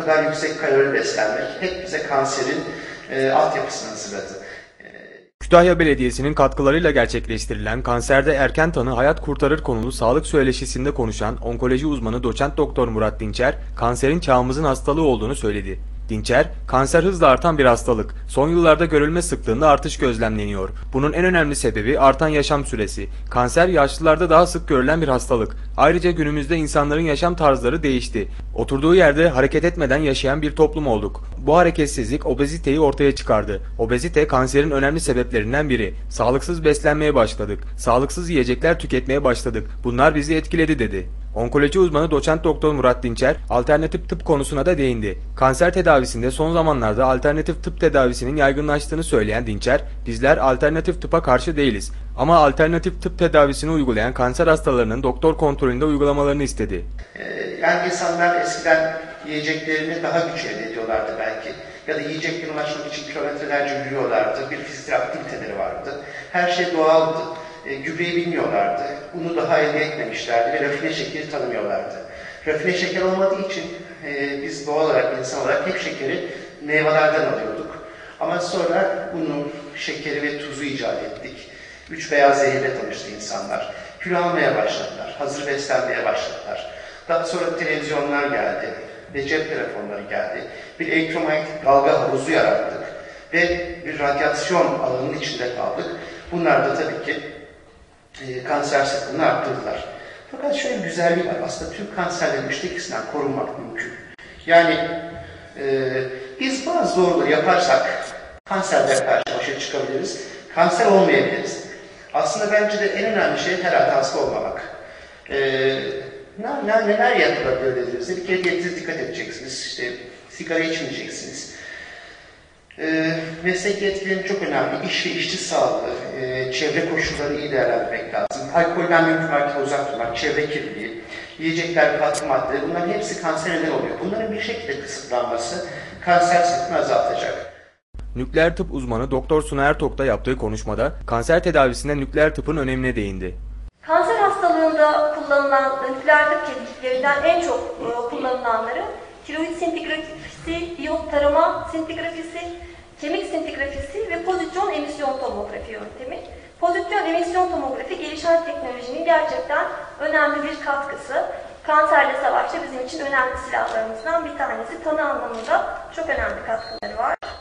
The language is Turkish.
Kadar yüksek kalori beslenmek hep bize kanserin e, altyapısını hazırladı. Kütahya Belediyesi'nin katkılarıyla gerçekleştirilen Kanserde Erken Tanı Hayat Kurtarır konulu sağlık söyleşisinde konuşan onkoloji uzmanı doçent doktor Murat Dinçer, kanserin çağımızın hastalığı olduğunu söyledi. Dinçer, kanser hızla artan bir hastalık. Son yıllarda görülme sıklığında artış gözlemleniyor. Bunun en önemli sebebi artan yaşam süresi. Kanser yaşlılarda daha sık görülen bir hastalık. Ayrıca günümüzde insanların yaşam tarzları değişti. Oturduğu yerde hareket etmeden yaşayan bir toplum olduk. Bu hareketsizlik obeziteyi ortaya çıkardı. Obezite kanserin önemli sebeplerinden biri. Sağlıksız beslenmeye başladık. Sağlıksız yiyecekler tüketmeye başladık. Bunlar bizi etkiledi dedi. Onkoloji uzmanı doçent doktor Murat Dinçer alternatif tıp konusuna da değindi. Kanser tedavisinde son zamanlarda alternatif tıp tedavisinin yaygınlaştığını söyleyen Dinçer, bizler alternatif tıpa karşı değiliz. Ama alternatif tıp tedavisini uygulayan kanser hastalarının doktor kontrolünde uygulamalarını istedi. E, yani insanlar eskiden yiyeceklerini daha güç elde ediyorlardı belki. Ya da yiyeceklerine ulaşmak için kilometrelerce yürüyorlardı. Bir fiziksel aktiviteleri vardı. Her şey doğaldı. E, gübreyi bilmiyorlardı. Unu daha elde etmemişlerdi ve rafine şekeri tanımıyorlardı. Rafine şeker olmadığı için e, biz doğal olarak, insan olarak hep şekeri meyvelerden alıyorduk. Ama sonra unu, şekeri ve tuzu icat ettik. Üç beyaz zehirle tanıştı insanlar. Kilo almaya başladılar. Hazır beslenmeye başladılar. Daha sonra televizyonlar geldi ve cep telefonları geldi. Bir elektromanyetik dalga havuzu yarattık ve bir radyasyon alanının içinde kaldık. Bunlar da tabii ki e, kanser sıklığını arttırdılar. Fakat şöyle bir güzelliği var. Aslında tüm kanserlerin üçte ikisinden korunmak mümkün. Yani e, biz bazı doğruları yaparsak kanserle karşı başa çıkabiliriz. Kanser olmayabiliriz. Aslında bence de en önemli şey herhalde hasta olmamak. E, ne, ne, neler yapılabilir dediğinizde bir kere diyetinize dikkat edeceksiniz. İşte sigara içmeyeceksiniz. E, meslek yetkilerinin çok önemli. İş ve işçi sağlığı, e, çevre koşulları iyi değerlendirmek lazım. Alkolden mümkün merkeze uzak durmak, çevre kirliliği, yiyecekler, katkı maddeleri bunların hepsi kanser neden oluyor. Bunların bir şekilde kısıtlanması kanser sıklığını azaltacak. Nükleer tıp uzmanı Doktor Suna Ertok da yaptığı konuşmada kanser tedavisinde nükleer tıpın önemine değindi. Kanser hastalığında kullanılan nükleer tıp tekniklerinden en çok e, kullanılanları tiroid sintigrafisi, biyot tarama sintigrafisi, kemik sintigrafisi ve pozisyon emisyon tomografi yöntemi. Pozisyon emisyon tomografi gelişen teknolojinin gerçekten önemli bir katkısı. Kanserle savaşta bizim için önemli silahlarımızdan bir tanesi. Tanı anlamında çok önemli katkıları var.